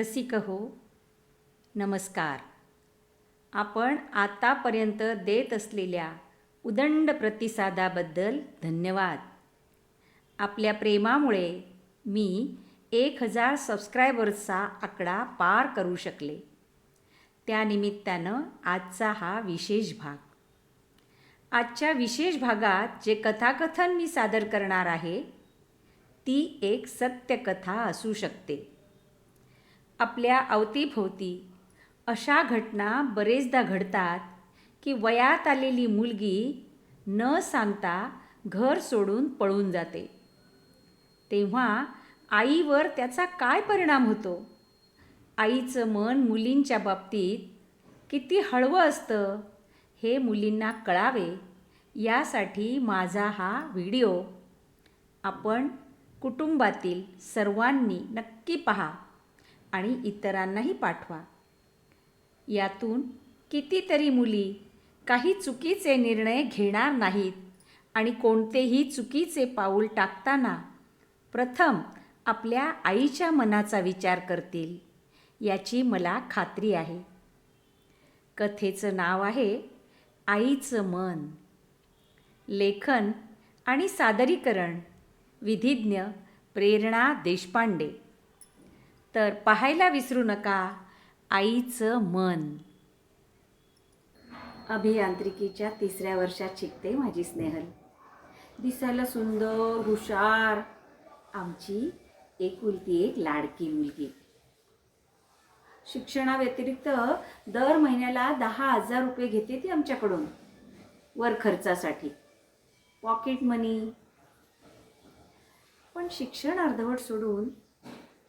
रसिक हो. नमस्कार. आपण आतापर्यंत देत असलेल्या उदंड प्रतिसादाबद्दल धन्यवाद. आपल्या प्रेमामुळे मी एक हजार सबस्क्रायबर्सचा आकडा पार करू शकले. त्यानिमित्तानं आजचा हा विशेष भाग. आजच्या विशेष भागात जे कथाकथन मी सादर करणार आहे ती एक सत्यकथा असू शकते. आपल्या अवतीभोवती. अशा घटना बरेचदा घडतात की वयात आलेली मुलगी न सांगता घर सोडून पळून जाते. तेव्हा आईवर त्याचा काय परिणाम होतो? आईचं मन मुलींच्या बाबतीत किती हळवं असतं हे मुलींना कळावे यासाठी माझा हा व्हिडिओ. आपण कुटुंबातील सर्वांनी नक्की पहा. आणि इतरांनाही पाठवा. यातून कितीतरी मुली काही चुकीचे निर्णय घेणार नाहीत आणि कोणतेही चुकीचे पाऊल टाकताना प्रथम आपल्या आईच्या मनाचा विचार करतील याची मला खात्री आहे. कथेचं नाव आहे आईचं मन. लेखन आणि सादरीकरण विधिज्ञ प्रेरणा देशपांडे. तर पाहायला विसरू नका आईचं मन. अभियांत्रिकीच्या तिसऱ्या वर्षात शिकते माझी स्नेहल. दिसायला सुंदर हुशार. आमची एकुलती एक लाडकी मुलगी. शिक्षणाव्यतिरिक्त दर महिन्याला दहा हजार रुपये घेते ती आमच्याकडून वर खर्चासाठी. पॉकेट मनी पण शिक्षण अर्धवट सोडून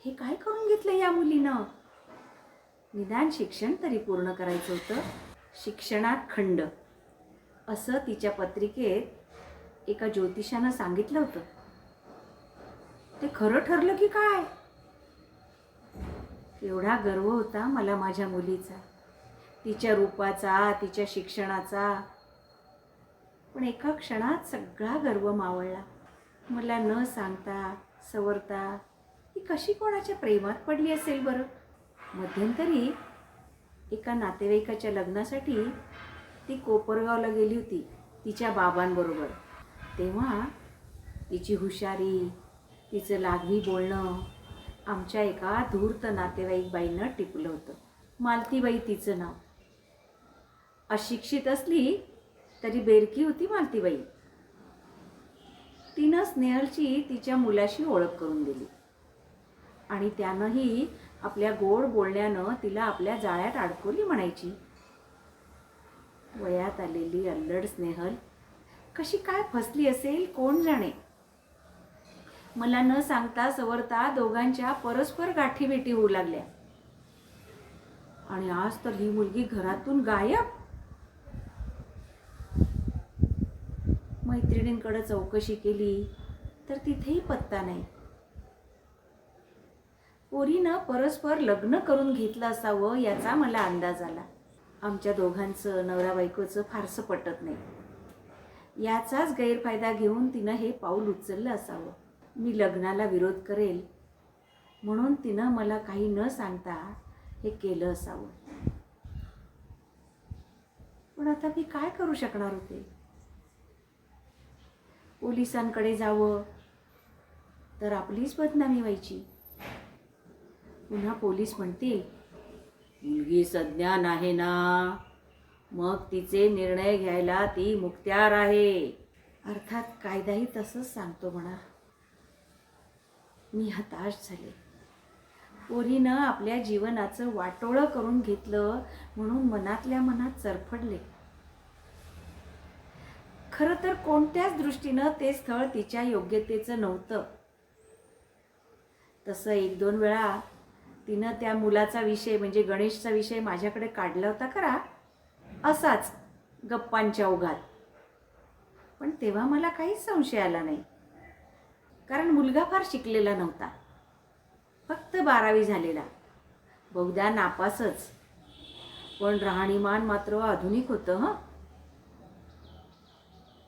हे काय करून घेतलं या मुलीनं? निदान शिक्षण तरी पूर्ण करायचं होतं. शिक्षणात खंड. असं तिच्या पत्रिकेत एका ज्योतिषानं सांगितलं होतं. ते खरं ठरलं की काय? एवढा गर्व होता मला माझ्या मुलीचा. तिच्या रूपाचा तिच्या शिक्षणाचा. पण एका क्षणात सगळा गर्व मावळला. मला न सांगता सवरता ती कशी कोणाच्या प्रेमात पडली असेल बरं? मध्यंतरी एका नातेवाईकाच्या लग्नासाठी ती कोपरगावला गेली होती तिच्या बाबांबरोबर. तेव्हा तिची हुशारी तिचं लाघवी बोलणं आमच्या एका धूर्त नातेवाईक बाईनं टिपलं होतं. मालतीबाई तिचं नाव. अशिक्षित असली तरी बेरकी होती मालतीबाई. तिनं स्नेहलची तिच्या मुलाशी ओळख करून दिली. आणि त्यानंही आपल्या गोड बोलण्यानं तिला आपल्या जाळ्यात अडकवली म्हणायची. वयात आलेली अल्लड स्नेहल कशी काय फसली असेल कोण जाणे? मला न सांगता सवरता दोघांच्या परस्पर गाठीभेटी होऊ लागल्या. आणि आज तर ही मुलगी घरातून गायब? मैत्रिणींकडे चौकशी केली तर तिथेही पत्ता नाही. पोरीनं परस्पर लग्न करून घेतलं असावं याचा मला अंदाज आला. आमच्या दोघांचं नवरा बायकोचं फारसं पटत नाही. याचाच गैरफायदा घेऊन तिनं हे पाऊल उचललं असावं. मी लग्नाला विरोध करेल म्हणून तिनं मला काही न सांगता हे केलं असावं. पण आता मी काय करू शकणार होते? पोलिसांकडे जावं तर आपलीच बदनामी व्हायची. पुन्हा पोलीस म्हणतील. मुलगी सज्ञान आहे ना. मग तिचे निर्णय घ्यायला ती मुक्त्यार आहे. अर्थात कायदाही तसंच सांगतो म्हणा. मी हताश झाले. पोरीनं आपल्या जीवनाचं वाटोळं करून घेतलं म्हणून मनातल्या मनात चरफडले. खरं तर कोणत्याच दृष्टीनं ते स्थळ तिच्या योग्यतेचं नव्हतं. तसं एक दोन वेळा तिनं त्या मुलाचा विषय म्हणजे गणेशचा विषय माझ्याकडे काढला होता खरा. असाच गप्पांच्या ओघात. पण तेव्हा मला काहीच संशय आला नाही. कारण मुलगा फार शिकलेला नव्हता. फक्त बारावी झालेला. बहुधा नापासच. पण राहणीमान मात्र आधुनिक होतं हं.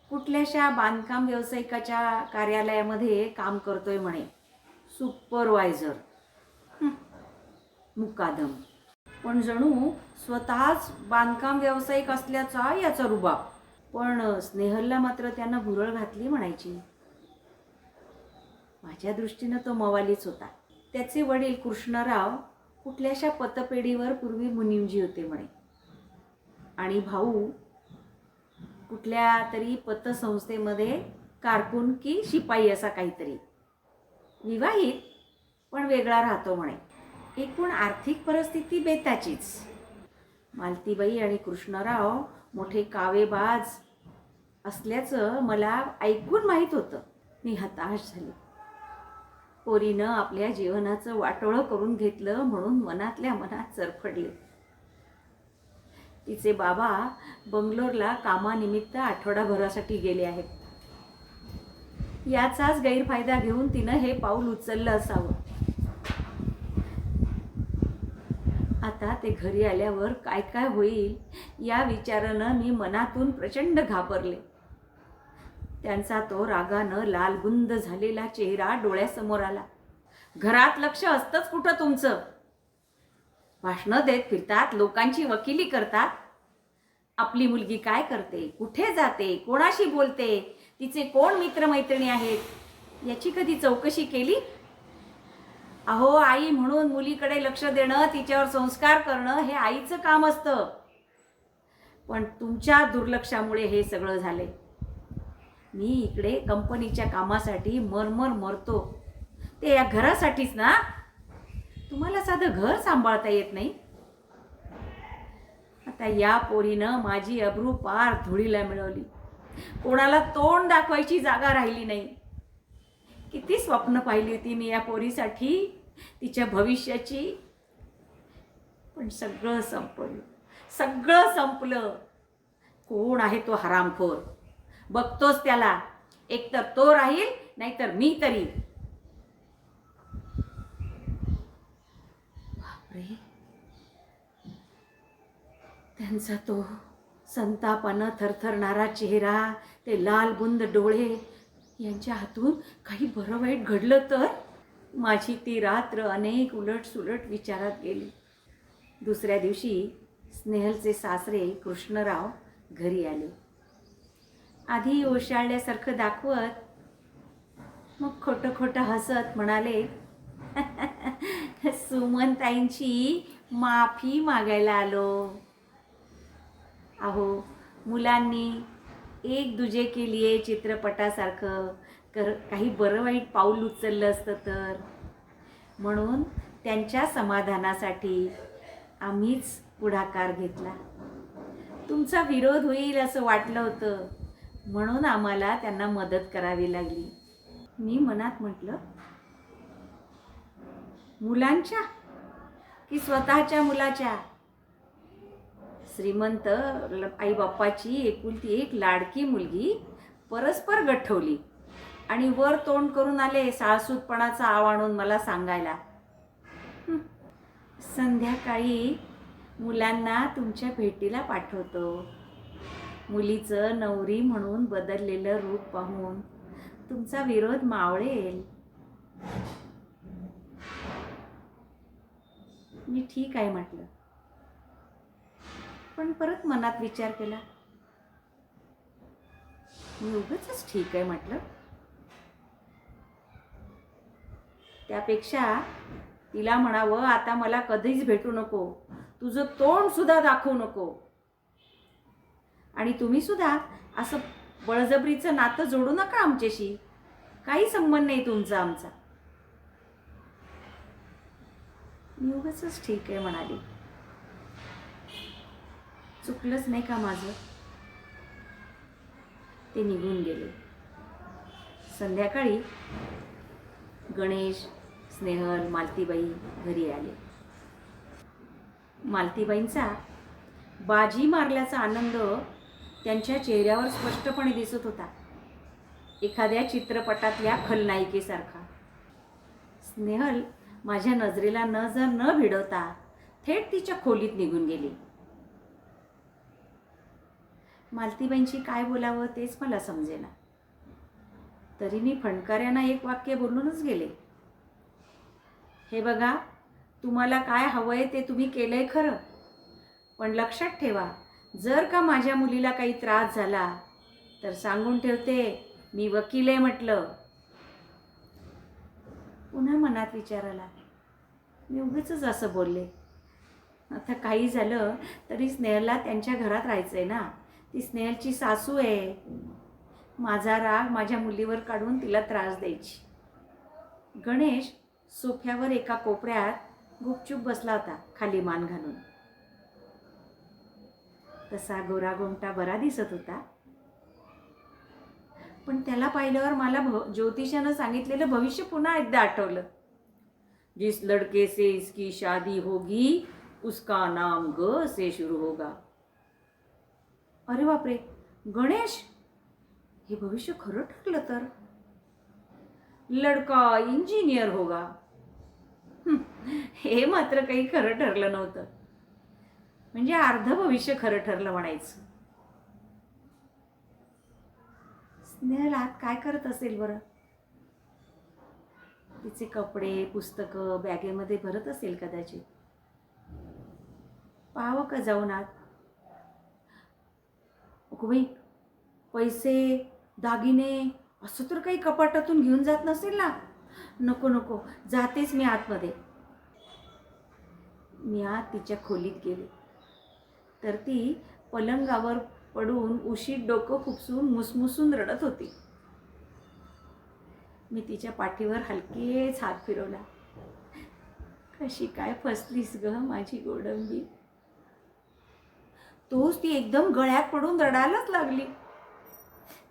कुठल्याशा बांधकाम व्यावसायिकाच्या कार्यालयामध्ये काम करतोय म्हणे. सुपरवायझर. मुकादम. पण जणू स्वतःच बांधकाम व्यावसायिक असल्याचा याचा रुबाब. पण स्नेहलला मात्र त्यानं भुरळ घातली म्हणायची. माझ्या दृष्टीनं तो मवालीच होता. त्याचे वडील कृष्णराव कुठल्याशा पतपेढीवर पूर्वी मुनिमजी होते म्हणे. आणि भाऊ कुठल्या तरी पतसंस्थेमध्ये कारकून की शिपाई असा काहीतरी. विवाहित पण वेगळा राहतो म्हणे. एकूण आर्थिक परिस्थिती बेताचीच. मालतीबाई आणि कृष्णराव मोठे कावेबाज असल्याचं मला ऐकून माहीत होतं. मी हताश झाले. पोरीनं आपल्या जीवनाचं वाटोळं करून घेतलं म्हणून मनातल्या मनात चरफडले. तिचे बाबा बंगलोरला कामानिमित्त आठवडाभरासाठी गेले आहेत. याचाच गैरफायदा घेऊन तिनं हे पाऊल उचललं असावं. आता ते घरी आल्यावर काय काय होईल या विचारानं मी मनातून प्रचंड घाबरले. त्यांचा तो रागानं लालबुंद झालेला चेहरा डोळ्यासमोर आला. घरात लक्ष असतंच कुठं तुमचं? भाषणं देत फिरतात लोकांची वकिली करतात. आपली मुलगी काय करते? कुठे जाते? कोणाशी बोलते? तिचे कोण मित्रमैत्रिणी आहेत? याची कधी चौकशी केली? अहो आई म्हणून मुलीकडे लक्ष देणं तिच्यावर संस्कार करणं हे आईचं काम असतं. पण तुमच्या दुर्लक्षामुळे हे सगळं झाले मी इकडे कंपनीच्या कामासाठी मरमर मरतो. ते या घरासाठीच ना? तुम्हाला साधं घर सांभाळता येत नाही? आता या पोरीनं माझी अब्रू पार धुळीला मिळवली. कोणाला तोंड दाखवायची जागा राहिली नाही. किती स्वप्न पाहिली होती मी या पोरीसाठी तिच्या भविष्याची. पण सगळं संपलं. सगळं संपलं. कोण आहे तो हरामखोर? बघतोच त्याला. एकतर तो राहील नाहीतर मी तरी. बापरे. त्यांचा तो संतापानं थरथरणारा चेहरा ते लाल बुंद डोळे यांच्या हातून काही बरं वाईट घडलं तर? माझी ती रात्र अनेक उलट सुलट विचारात गेली. दुसऱ्या दिवशी स्नेहलचे सासरे कृष्णराव घरी आले. आधी ओशाळल्यासारखं दाखवत मग खोटं खोटं हसत म्हणाले सुमनताईंची माफी मागायला आलो. अहो मुलांनी एक दुजे के लिए चित्रपटासारखं कर काही बरं वाईट पाऊल उचललं असतं तर. म्हणून त्यांच्या समाधानासाठी आम्हीच पुढाकार घेतला. तुमचा विरोध होईल असं वाटलं होतं. म्हणून आम्हाला त्यांना मदत करावी लागली. मी मनात म्हटलं मुलांच्या की स्वतःच्या मुलाच्या? श्रीमंत आई बाप्पाची एकुलती एक लाडकी मुलगी परस्पर गठवली. आणि वर तोंड करून आले साळसूतपणाचा आव आणून मला सांगायला संध्याकाळी मुलांना तुमच्या भेटीला पाठवतो. मुलीचं नवरी म्हणून बदललेलं रूप पाहून तुमचा विरोध मावळेल. मी ठीक आहे म्हटलं. पण परत मनात विचार केला. मी उगच ठीक आहे म्हटलं. त्यापेक्षा तिला म्हणावं आता मला कधीच भेटू नको. तुझं तोंड सुद्धा दाखवू नको. आणि तुम्ही सुद्धा असं बळजबरीचं नातं जोडू नका आमच्याशी. काही संबंध नाही तुमचा आमचा. मी उगाच ठीक आहे म्हणाली. चुकलंच नाही का माझं? ते निघून गेले. संध्याकाळी गणेश स्नेहल मालतीबाई घरी आले. मालतीबाईंचा बाजी मारल्याचा आनंद त्यांच्या चेहऱ्यावर स्पष्टपणे दिसत होता. एखाद्या चित्रपटातल्या खलनायिकेसारखा. स्नेहल माझ्या नजरेला नजर न भिडवता थेट तिच्या खोलीत निघून गेली. मालतीबाईंशी काय बोलावं तेच मला समजेना. तरी मी फणकाऱ्यांना एक वाक्य बोलूनच गेले. हे बघा तुम्हाला काय हवं आहे ते तुम्ही केलं आहे खरं. पण लक्षात ठेवा जर का माझ्या मुलीला काही त्रास झाला तर सांगून ठेवते मी वकील आहे म्हटलं. पुन्हा मनात विचार आला. मी उगीच असं बोलले. आता काही झालं तरी स्नेहला त्यांच्या घरात राहायचं आहे ना. ती स्नेहलची सासू आहे. माझा राग माझ्या मुलीवर काढून तिला त्रास द्यायची. गणेश सोफ्यावर एका कोपऱ्यात गुपचूप बसला होता खाली मान घालून. तसा गोरागोमटा बरा दिसत होता. पण त्याला पाहिल्यावर मला भ ज्योतिषानं सांगितलेलं भविष्य पुन्हा एकदा आठवलं. जिस लड़के से इसकी शादी होगी उसका नाम ग से शुरू होगा. अरे बापरे गणेश? हे भविष्य खरं ठरलं तर? लडका इंजिनियर होगा. हे मात्र काही खरं ठरलं नव्हतं. म्हणजे अर्ध भविष्य खरं ठरलं म्हणायचं. स्नेहल आत काय करत असेल बरं? तिचे कपडे पुस्तकं बॅगेमध्ये भरत असेल कदाचित. पाहावं का जाऊन आत अगो पैसे दागिने असं तर काही कपाटातून घेऊन जात नसेल ना? नको नको. जातेच मी आतमध्ये. मी आत तिच्या खोलीत गेले. तर ती पलंगावर पडून उशीत डोकं खुपसून मुसमुसून रडत होती. मी तिच्या पाठीवर हलकेच हात फिरवला. कशी काय फसलीस ग माझी गोडंबी? तोच ती एकदम गळ्यात पडून रडायलाच लागली.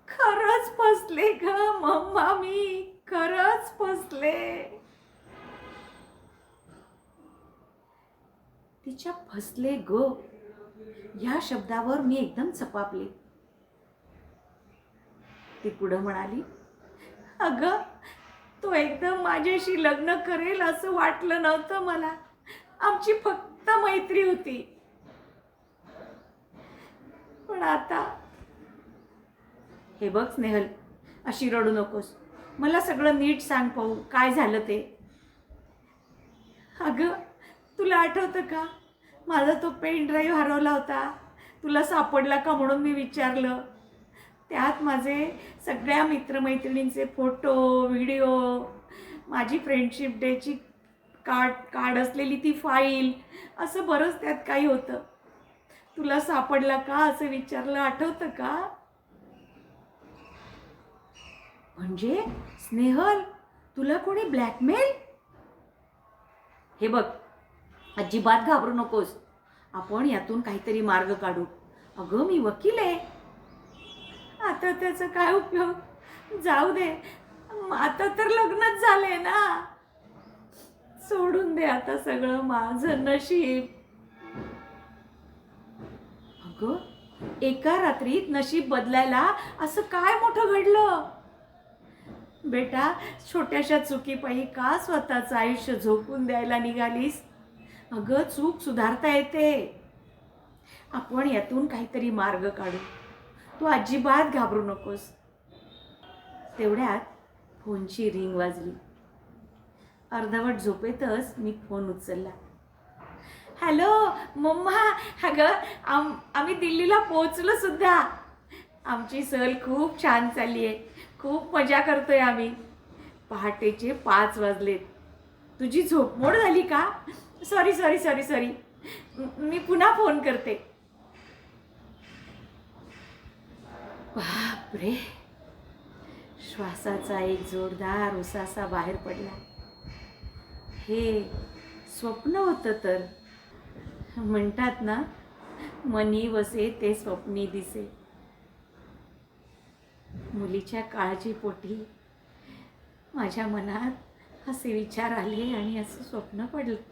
खरंच फसले ग मम्मा मी खरंच फसले. तिच्या फसले ग. या शब्दावर मी एकदम चपापले. ती पुढं म्हणाली अगं तो एकदम माझ्याशी लग्न करेल असं वाटलं नव्हतं मला. आमची फक्त मैत्री होती. पण आता. हे बघ स्नेहल अशी रडू नकोस. मला सगळं नीट सांग पाहू काय झालं ते. अगं तुला आठवतं का? माझा तो पेन ड्राईव्ह हरवला होता. तुला सापडला का म्हणून मी विचारलं. त्यात माझे सगळ्या मित्रमैत्रिणींचे फोटो व्हिडिओ माझी फ्रेंडशिप डेची कार्ड कार्ड असलेली ती फाईल असं बरंच त्यात काही होतं. तुला सापडला का असं विचारलं? आठवतं का? म्हणजे स्नेहल तुला कोणी ब्लॅकमेल? हे बघ अजिबात घाबरू नकोस. आपण यातून काहीतरी मार्ग काढू. अगं मी वकील आहे. आता त्याचा काय उपयोग? जाऊ दे. आता तर लग्नच झालंय ना. सोडून दे आता सगळं माझं नशीब. अगं एका रात्रीत नशीब बदलायला असं काय मोठं घडलं? बेटा छोट्याशा चुकीपायी का स्वतःचं आयुष्य झोपून द्यायला निघालीस. अगं चूक सुधारता येते. आपण यातून काहीतरी मार्ग काढू. तू अजिबात घाबरू नकोस. तेवढ्यात फोनची रिंग वाजली. अर्धवट झोपेतच मी फोन उचलला. Hello mama. अगं आम आम्ही दिल्लीला पोचलो सुद्धा. आमची सहल खूप छान चालली आहे खूप मजा करतोय आम्ही. पहाटेचे पाच वाजलेत. तुझी झोपमोड झाली का? सॉरी सॉरी सॉरी सॉरी मी पुन्हा फोन करते. बापरे. श्वासाचा एक जोरदार उसासा बाहेर पडला. हे स्वप्न होतं तर. म्हणतात ना मनी वसे ते स्वप्नी दिसे. मुलीच्या काळजीपोटी माझ्या मनात असे विचार आले आणि असं स्वप्न पडलं.